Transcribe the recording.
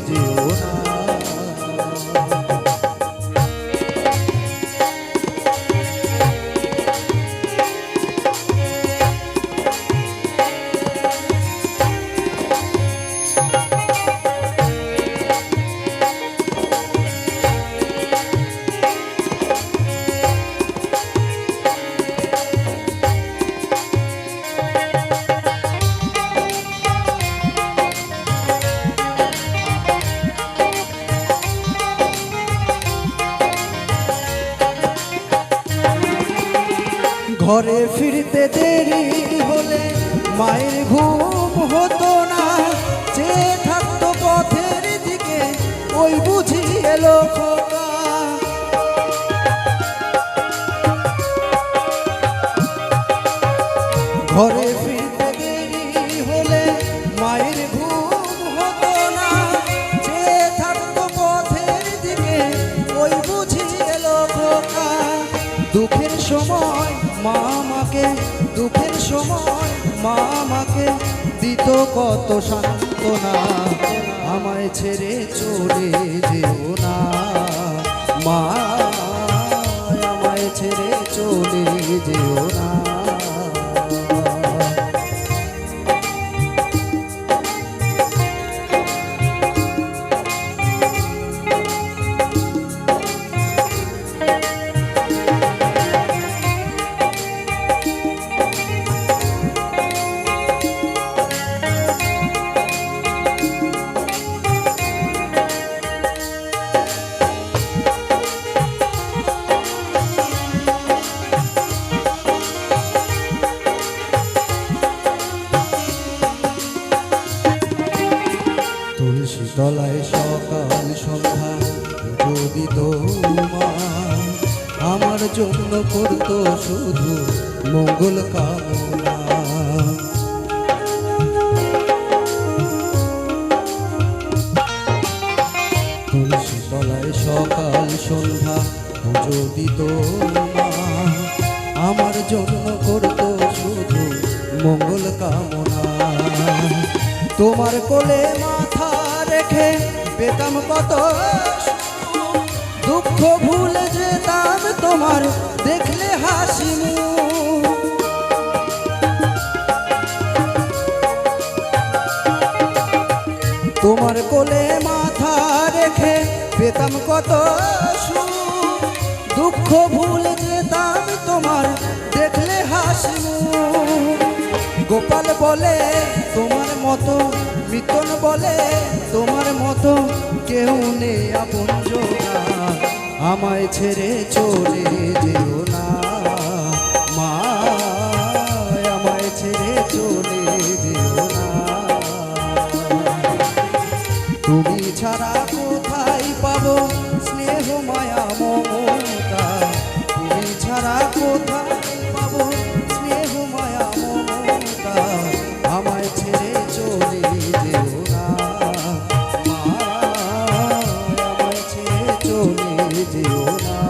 যেও না ঘরে ফিরতে দেরি হলে মায়ের ঘুম হতো না। যে থাকতো পথের দিকে, ওই বুঝি এলো ঘরে ফিরতে দেরি হলে মায়ের মা আমাকে দুঃখের সময় মা আমাকে দিত কত সান্ত্বনা। আমায় ছেড়ে চলে যেও না। মা, আমায় ছেড়ে চলে যেও না। তলায় সকাল সন্ধ্যা, যদি মা আমার জন্য করতো শুধু মঙ্গল কামনা। তুলসী তলায় সকাল সন্ধ্যা দিত মা আমার জন্য করতো শুধু মঙ্গল কামনা। তোমার কোলে মাথা রেখে পেতাম কত দুঃখ ভুলে যেতাম তোমার, দেখলে হাসি তোমার কোলে মাথা রেখে পেতাম কত। দুঃখ ভুলে বলে, তোমার মতো মিতন বলে, তোমার মতো কেউ নেই আপন আমায় ছেড়ে চলে যেও না। মা, আমায় ছেড়ে চলে যেও না। তুমি ছাড়া যেও না।